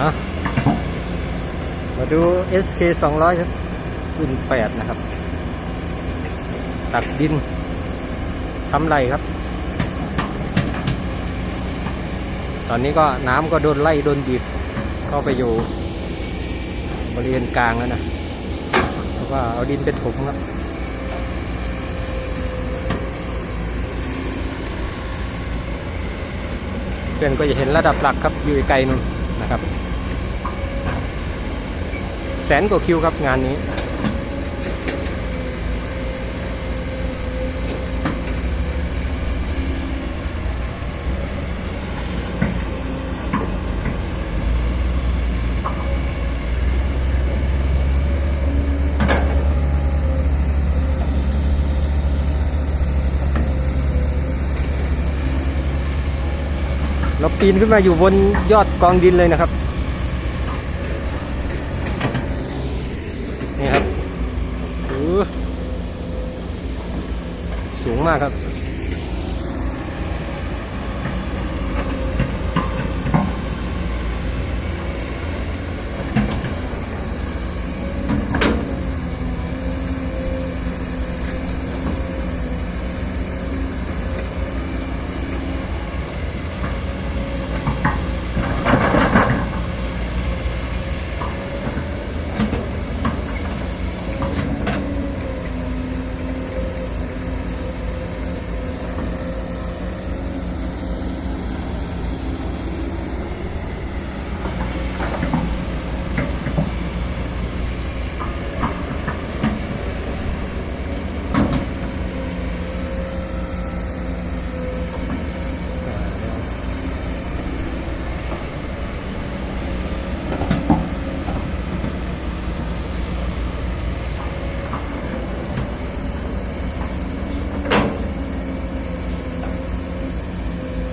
อะมาดู SK 200ครับรุ่น8นะครับ ตักดินทำไรครับ ตอนนี้ก็น้ำก็โดนไล่โดนบีบเข้าไปอยู่บริเวณกลางแล้วนะแล้วก็เอาดินไปถมครับเพื่อนก็จะเห็นระดับหลักครับอยู่ไกลนู่นนะครับ แสนกว่าคิวครับงานนี้ เราปีนขึ้นมาอยู่บนยอดกองดินเลยนะครับ นี่ครับอู้สูง มากครับ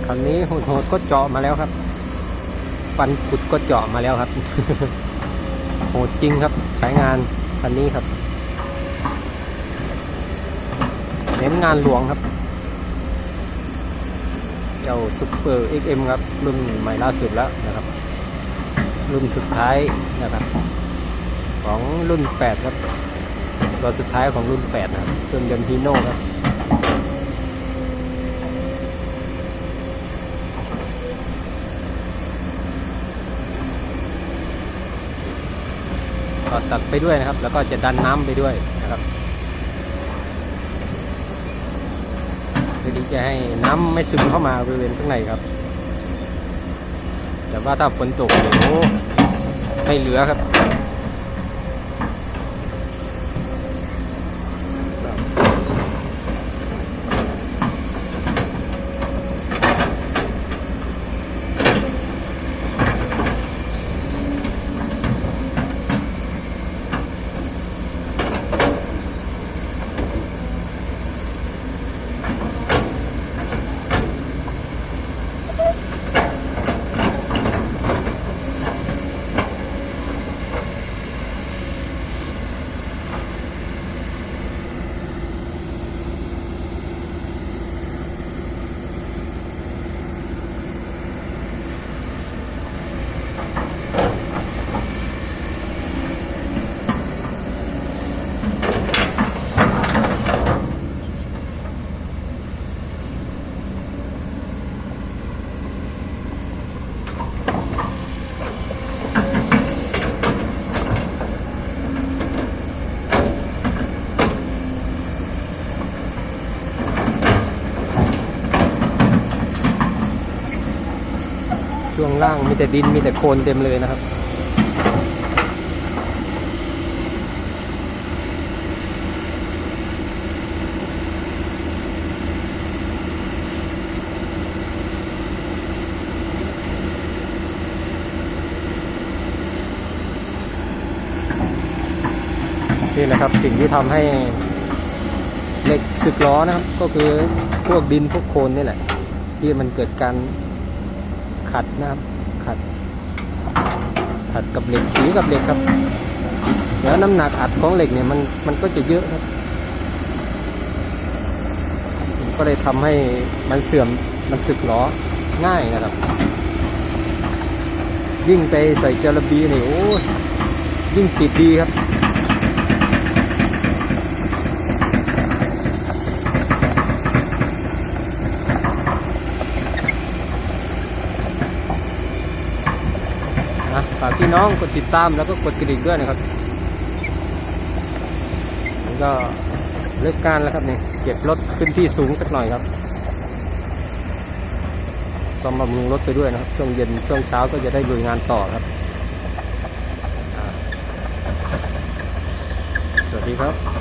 คันนี้โหดๆก็เจาะมาแล้วครับ ฟันขุดก็เจาะมาแล้วครับ โหดจริงครับ ใช้งานคันนี้ครับ เน้นงานหลวงครับเจ้าซุปเปอร์ XM ครับ รุ่นใหม่ล่าสุดแล้วนะครับ รุ่นสุดท้ายนะครับ ของรุ่น 8 ครับ ตัวสุดท้ายของรุ่น 8 นะครับเครื่องยนต์ฮีโน่ครับ ก็ตักไปด้วยนะครับ แล้วก็จะดันน้ำไปด้วยนะครับเพื่อที่จะให้น้ำไม่ซึมเข้ามาบริเวณข้างในครับ แต่ว่าถ้าฝนตกโอ้ไม่เหลือครับ ช่วงล่างมีแต่ดินมีแต่โคลนเต็มเลยนะครับ นี่แหละครับสิ่งที่ทำให้เหล็กสึกล้อนะครับ ก็คือพวกดินพวกโคลนนี่แหละ ที่มันเกิดการ ขัดนะครับ ขัด ขัดกับเหล็กสีกับเหล็กครับ แล้วน้ำหนักอัดของเหล็กเนี่ยมันมันก็จะเยอะครับมันก็เลยทำให้มันเสื่อมมันสึกล้อง่ายนะครับ ยิ่งไปใส่จารบีนี่โอ้ยยิ่งติดดีครับ ฝากพี่น้องกดติดตามแล้วก็กดกระดิ่งด้วยนะครับนี่ก็เลิกการแล้วครับนี่เก็บรถขึ้นที่สูงสักหน่อยครับซ่อมบำรุงรถไปด้วยนะครับ ช่วงเย็นช่วงเช้าก็จะได้ลุยงานต่อครับ สวัสดีครับ